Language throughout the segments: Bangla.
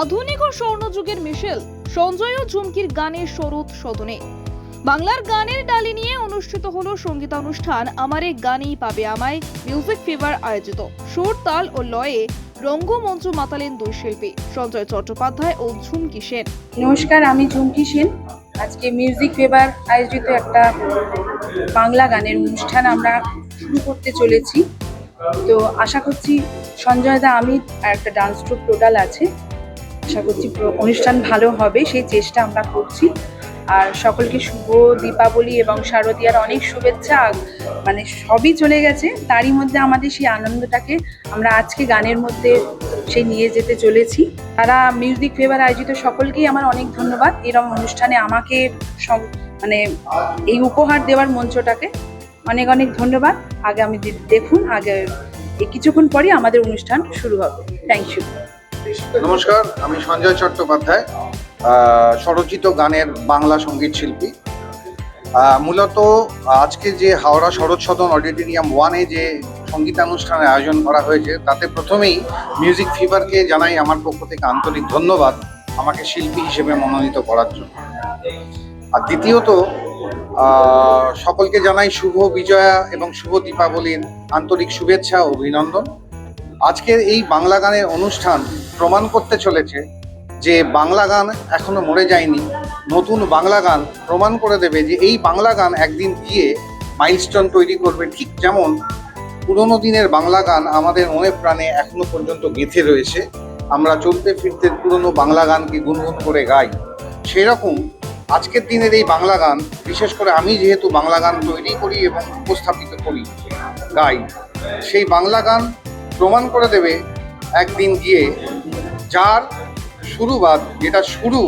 আধুনিক ও স্বর্ণযুগের মিশেল, সঞ্জয় ও ঝুমকির গানের শরৎ সদনে। বাংলার গানের ডালি নিয়ে অনুষ্ঠিত হলো সঙ্গীতানুষ্ঠান আমার গানেই পাবে আমায় মিউজিক ফিভার আয়োজিত। সুর, তাল ও লয়ে রঙ্গমঞ্চ মাতালেন দুই শিল্পী, সঞ্জয় চট্টোপাধ্যায় ও ঝুমকি সেন। নমস্কার, আমি ঝুমকি সেন। আজকে মিউজিক ফেভার আয়োজিত একটা বাংলা গানের অনুষ্ঠান আমরা শুরু করতে চলেছি। তো আশা করছি সঞ্জয় দা, আমি একটা ডান্স ট্রুপ টোটাল আছে। আশা করছি অনুষ্ঠান ভালো হবে, সেই চেষ্টা আমরা করছি। আর সকলকে শুভ দীপাবলি এবং শারদীয়ার অনেক শুভেচ্ছা। মানে সবই চলে গেছে, তারই মধ্যে আমাদের সেই আনন্দটাকে আমরা আজকে গানের মধ্যে সেই নিয়ে যেতে চলেছি। তারা মিউজিক ফেভার আয়োজিত সকলকেই আমার অনেক ধন্যবাদ। এরকম অনুষ্ঠানে আমাকে মানে এই উপহার দেওয়ার মঞ্চটাকে অনেক অনেক ধন্যবাদ। আগে আমি দেখুন, আগে কিছুক্ষণ পরে আমাদের অনুষ্ঠান শুরু হবে। থ্যাংক ইউ নমস্কার, আমি সঞ্জয় চট্টোপাধ্যায় স্বরচিত গানের বাংলা সংগীত শিল্পী। মূলত আজকে যে হাওড়া শরৎ সদন অডিটোরিয়াম ওয়ানে যে সঙ্গীতানুষ্ঠানের আয়োজন করা হয়েছে, তাতে প্রথমেই মিউজিক ফিভারকে জানাই আমার পক্ষ থেকে আন্তরিক ধন্যবাদ, আমাকে শিল্পী হিসেবে মনোনীত করার জন্য। আর দ্বিতীয়ত সকলকে জানাই শুভ বিজয়া এবং শুভ দীপাবলির আন্তরিক শুভেচ্ছা ও অভিনন্দন। আজকের এই বাংলা গানের অনুষ্ঠান প্রমাণ করতে চলেছে যে বাংলা গান এখনও মরে যায়নি। নতুন বাংলা গান প্রমাণ করে দেবে যে এই বাংলা গান একদিন গিয়ে মাইলস্টোন তৈরি করবে। ঠিক যেমন পুরোনো দিনের বাংলা গান আমাদের মনে প্রাণে এখনও পর্যন্ত গেঁথে রয়েছে। আমরা চলতে ফিরতে পুরনো বাংলা গানকে গুনগুন করে গাই। সেরকম আজকের দিনের এই বাংলা গান, বিশেষ করে আমি যেহেতু বাংলা গান তৈরি করি এবং উপস্থাপিত করি, গাই, সেই বাংলা গান প্রমাণ করে দেবে একদিন গিয়ে যার শুরুবাদ, যেটা শুরু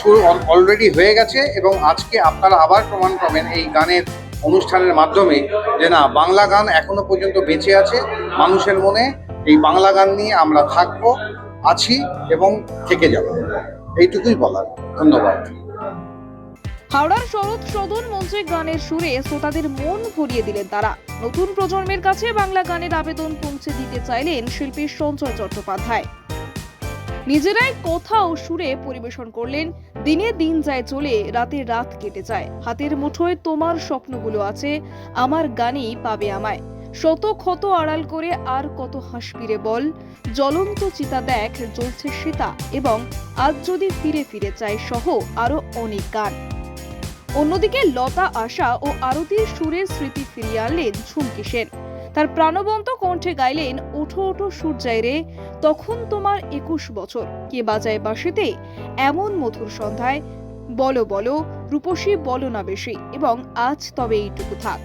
শুরু অলরেডি হয়ে গেছে এবং আজকে আপনারা আবার প্রমাণ পাবেন এই গানের অনুষ্ঠানের মাধ্যমে যে না, বাংলা গান এখনও পর্যন্ত বেঁচে আছে, মানুষের মনে এই বাংলা গান নিয়ে আমরা থাকব, আছি এবং থেকে যাব। এইটুকুই বলার। ধন্যবাদ। হাওড়ার শরৎ সদন মঞ্চে গানের সুরে শ্রোতাদের মন ভরিয়ে দিলেন তারা। নতুন প্রজন্মের কাছে বাংলা গানের আবেদন পৌঁছে দিতে চাইলেন শিল্পী সঞ্চয় চট্টোপাধ্যায়। নিজেরাই কথা ও সুরে পরিবেশন করলেন, দিনে দিন যায় চলে, রাতে রাত কেটে যায়। হাতের মুঠোয় তোমার স্বপ্নগুলো আছে, আমার গানেই পাবে আমায়। শত ক্ষত আড়াল করে আর কত হাসপিরে বল, জ্বলন্ত চিতা দেখ, জ্বলছে সীতা, এবং আজ যদি ফিরে ফিরে চায় সহ আরও অনেক গান। অন্যদিকে লতা আশা ও আরতির সুরের স্মৃতি ফিরিয়ে আনলেন ঝুমকি সেন। তার প্রাণবন্ত কণ্ঠে গাইলেন, ওঠো ওঠো সূর্যায় রে, তখন তোমার একুশ বছর। কে বাজায় বাসিতে এমন মধুর সন্ধ্যায়? বলো বলো, রূপসী বলো না বেশি, এবং আজ তবে এইটুকু থাক।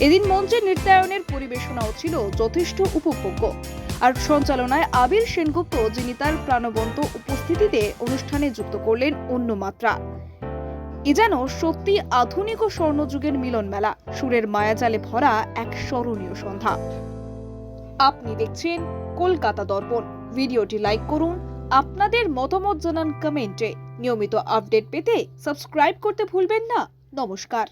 এদিন মঞ্চে নৃত্যায়নের পরিবেশনাও ছিল যথেষ্ট উপভোগ্য। আর সঞ্চালনায় আবির সেনগুপ্ত, যিনি তার প্রাণবন্ত উপস্থিতিতে অনুষ্ঠানে যুক্ত করলেন অন্য মাত্রা। এ যেন সত্যি আধুনিক ও স্বর্ণযুগের মিলন মেলা সুরের মায়াজালে ভরা এক স্মরণীয় সন্ধ্যা। আপনি দেখছেন কলকাতা দর্পণ। ভিডিওটি লাইক করুন, আপনাদের মতামত জানান কমেন্টে। নিয়মিত আপডেট পেতে সাবস্ক্রাইব করতে ভুলবেন না। নমস্কার।